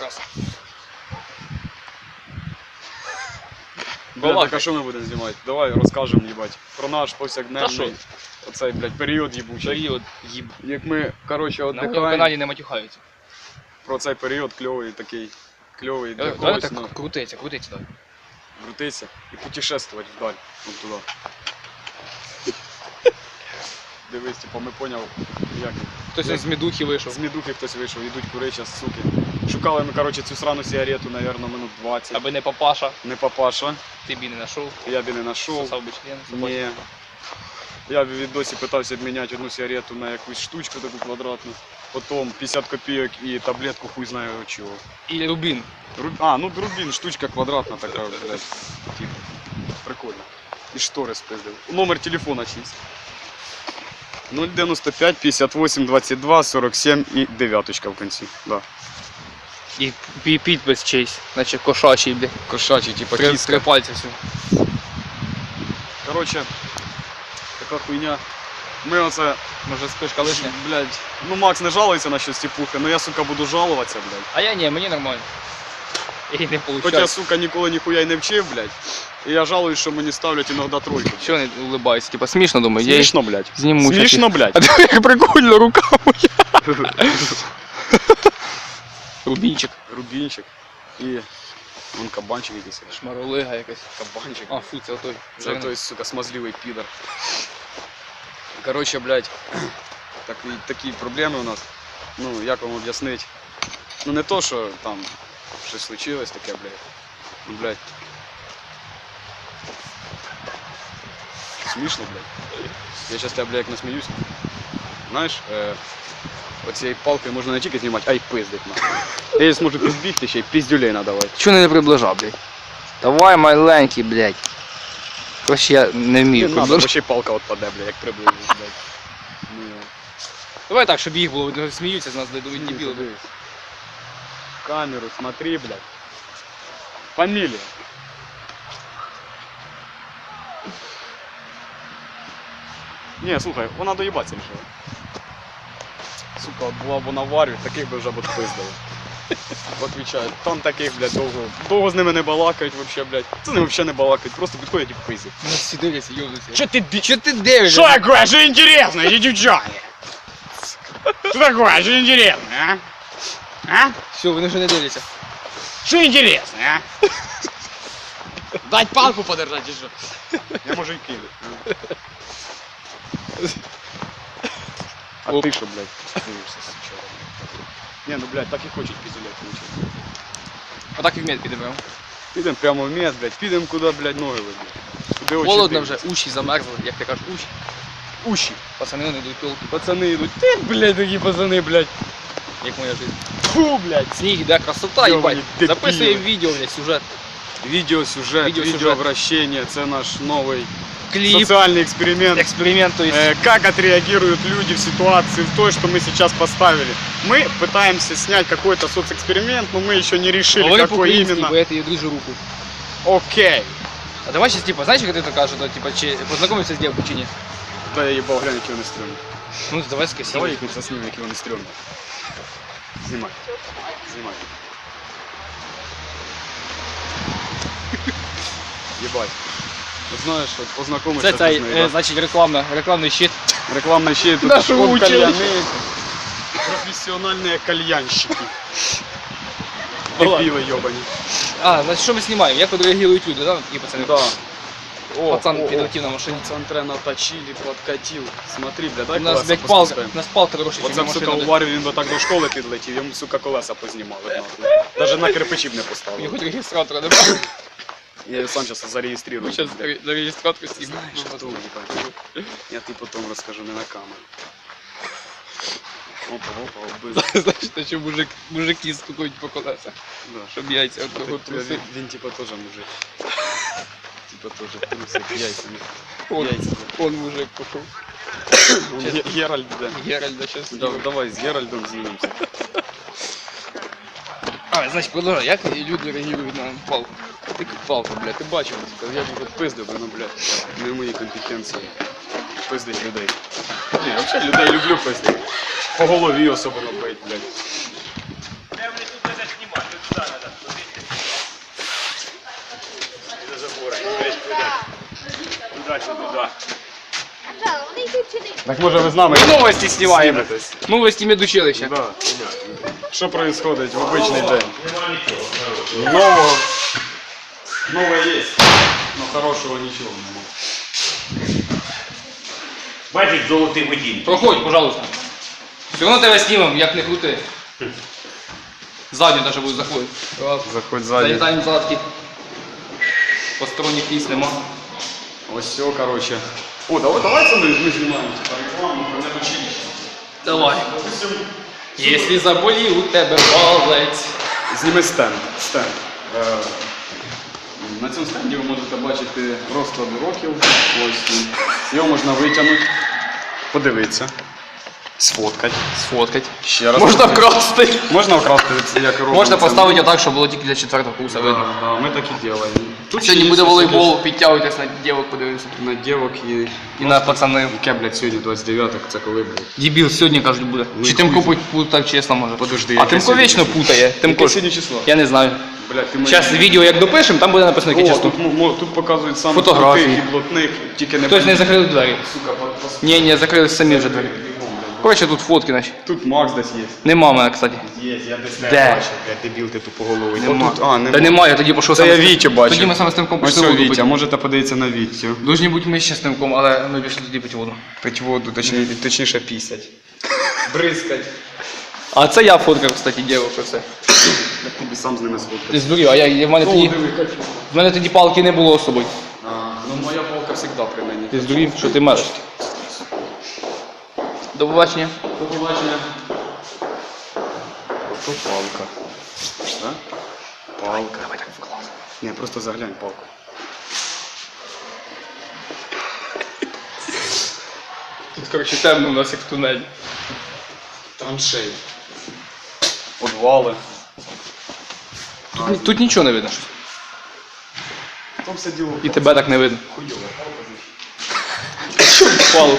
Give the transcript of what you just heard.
Раз. Так а що ми будемо знімати? Давай розкажемо, їбать, про наш повсякденний оцей, блядь, період їбучий. Період їб. Як ми, коротше, На моєму віддихаємо, каналі не матюхаються. про цей період кльовий такий, кльовий для Давай когось, так ну, крутиться, крутиться. давай. крутитися і путешествувати вдаль, от туди. Дивись, типу, ми поняв, як Хтось Як? з медухи вийшов. з мідухи хтось вийшов, йдуть курить зараз, суки. Шукали ми, коротше, цю срану сигарету, напевно, минут 20. Аби не папаша, Не папаша, ти б і не знайшов. я б і не знайшов. Сосав би член. Ні. Я в відосі питався обміняти одну сигарету на якусь штучку таку квадратну. Потім 50 копійок і таблетку хуй знає чого. І рубін. Ру- А, ну рубін, штучка квадратна така, блядь. Типу. Прикольно. І штори спиздив. Номер телефона чийсь. 095 58 22 47 і дев'яточка в кінці. Да. І пі- підпис чийсь, наче кошачий, бля. Кошачий, типа Три, кіска. три пальці все. Короче, така хуйня. Ми оце, Може спишка лишня. блядь, ну Макс не жалується на щось тіпухи, но я, сука, буду жалуватися, блядь. А я ні, мені нормально. І не Хоча, виходить. сука, ніколи ніхуя й не вчив, блядь. І я жалуюсь, що мені ставлять іноді тройку. Що вони улибаються? Типа смішно думаю, я їх Смішно, блядь. зніму. Смішно, блядь. А диви, як прикольно, рука моя. Рубінчик. Рубінчик. І вон кабанчик якийсь. Шмаролига якась. Кабанчик. А, фу, це отой. Це той, сука, смазливий підар. Короче, блядь, так, такі проблеми у нас. Ну, як вам об'яснити? Ну не то, що там щось случилось таке, блядь. Ну, блядь. Смішно, блядь. Я зараз тебе, блядь, як насміюсь. Знаєш, е, оцією палкою можна не тільки знімати, а й пиздить нахуй. Я її зможу підбігти ще й піздюлей надавати. Чого не приближав, блядь? Давай, маленький, блядь. Короче, я не Не вмію надо, бо ще й палка отпаде, блядь, як приблизиш, блядь. Ну, Давай так, щоб їх було, вони сміються з нас, Дебил, дебіли. дивись. В Камеру смотри, блядь. Фамилия. Не, слухай, вона доїбатися рішила. Сука, була б вона в армії, таких би вже б пиздили. Отвічаю, там таких, блядь, довго. Довго з ними не балакають вообще, блядь. Це не вообще не балакають, просто підходять і пиздять. Ну, всі дивляться, йобнуться. Чо ти ди... Що ти дивишся? Что такое? Что интересно, эти девчонки? Что такое? Что интересно, а? А? Все, вони вже не дивляться. Что интересно, а? Дать палку подержать и что? Я можу и кину. А Оп. ты что, блядь, дивишься сучара? Не, ну, блядь, так и хочет пиздюлей получить. Отак і в мед підемо. Підем прямо в мед, блядь, підем куди, блядь, ноги ведуть. Куди очі Холодно дивляться. вже, уші замерзли, як ти кажеш, уші. Уші. Пацани вони йдуть пілки, Пацани йдуть. Ти, блядь, такі пацани, блядь. як моя життя. Фу, блядь. Сніг іде, красота, Йобані їбать. дебіли. Записуємо відео, блядь, сюжет. Відеосюжет, Відеосюжет. відеообращення, це наш новий Кліп, социальный эксперимент. експеримент, то есть. Э, Как отреагируют люди в ситуации в той, что мы сейчас поставили. Мы пытаемся снять какой-то соцэксперимент, но мы еще не решили, Говори какой по-українськи, именно. бо я тобі дружу руку. Окей. А давай сейчас, типа, знаешь, как ты это кажешь, да, типа, чи познакомиться с девушкой, чи нет? Да я ебал, глянь, які вони стрёмні. Ну, давай скосим. Давай їх не заснімемо, які вони стрёмні. Знімай. Знімай. Єбать. От Знаєш, от познайомишся Це цей, з нею, е, да? значить, рекламна, рекламний щит. Рекламный щит. тут Наши он учили. кальяны. Профессиональные кальянщики. Ладно. Дебилы ебані. А, значить, що ми знімаємо? Як відреагують люди, да? І пацани. Да. О, Пацан о, на машині. о. Пацан трена точили, подкатил. Смотри, бля, дай У нас, колеса блядь, палка, у нас палка ніж Оце сука, у машина. Варі він би так до школи підлетів, йому, сука, колеса познімали. нахуй. Даже на кирпичі б не Мені поставили. хоч реєстратора немає. Я його сам зараз зареєструю. Зараз на реєстратор Знаєш, хто, їбать. Я ти потім розкажу не на камеру. Опа, опа, вбив. Знаєш, те, що мужик, мужики стукають по колесах, Да. щоб яйця Так, труси. Він, він типа теж мужик. Типа теж трусик яйцями. Он, Яйця. он мужик пішов. Он Ге- Геральд, да. Геральда зараз. Да, Давай з Геральдом знімемося. А, значить, продовжай, як люди реагують на палку? Ти як палка, блядь, ти бачив, я б тут пиздив, ну, блядь, не в моїй компетенції. Пиздить людей. Ні, взагалі людей люблю пиздити. По голові особливо бить, блядь. Так може ви з нами? Новості знімаємо. Новості медучилища. Да. Що происходить в обичний день? Нового. Новое есть. Но хорошего ничего нема. Бачиш золотий водій. Проходь, пожалуйста. Все одно тебе знімемо, як не крути. Ззаді навіть буде заходити. Заходь ззаді. Залітаємо задки. Посторонніх місць нема. Ось все, короче. О, давай, давай ми, ми знімаємо. Типа рекламу про медучилище. Давай. Допустим, Якщо заболів у тебе палець. Зніми стенд. Стенд. Е, На цьому стенді ви можете бачити розклад уроків. Ось він. Його можна витягнути, подивитися, сфоткати. Сфоткать. Ще раз. Можна вкрасти. Можна вкрасти, як робимо. Можна це. поставити отак, щоб було тільки для четвертого курсу Да, видно. да, ми так і робимо. Тут Сьогодні буде волейбол, підтягуйтесь на дівок, подивимося. На дівок і... І на пацанів. Яке, блядь, сьогодні 29 це коли буде? Дебіл сьогодні кажуть буде. Чи Тимко хуй. пут- путав чесно може. Подожди, А яке Тимко сьогодні вічно число? путає. Тимко. Яке сьогодні число? Я не знаю. Блядь, ти. Зараз відео як допишемо, там буде написано яке О, число. тут, тут показують саме Фотографії. крутих і блатних, тільки не... Хтось не закрив двері. Сука, по- по- Ні, ні, закрились самі вже двері. Коротше, тут фотки наші. Тут Макс десь є. Нема мене, кстати. Є, я десь Де? бачив, блядь, дебіл ти тупоголовий. Нема. Отут, а, нема. Та немає, я тоді пішов сам я Вітю бачив. Тоді ми саме з Тимком Ось пішли це воду Вітя, пити. можете подивитися на Вітю. Должні бути ми ще з Тимком, але ми пішли тоді пити воду. Пить воду, точні, точніше пісять. Бризкать. А це я фоткав, кстати, дівок, все. Я тобі сам з ними сфоткав. Ти здурів, а я, я в мене тоді. В мене тоді палки не було з собою. Ну моя палка завжди при мені. Ти здурів, що ти мериш. До побачення. До побачення. Ото палка. Так? Палка. Давай так вклад. Ні, просто заглянь палку. Тут, коротше, темно у нас як в тунелі. Траншеї. Подвали. Тут, ні- тут нічого не видно. щось. Там все діло. І тебе так не видно. Палка. Що впало?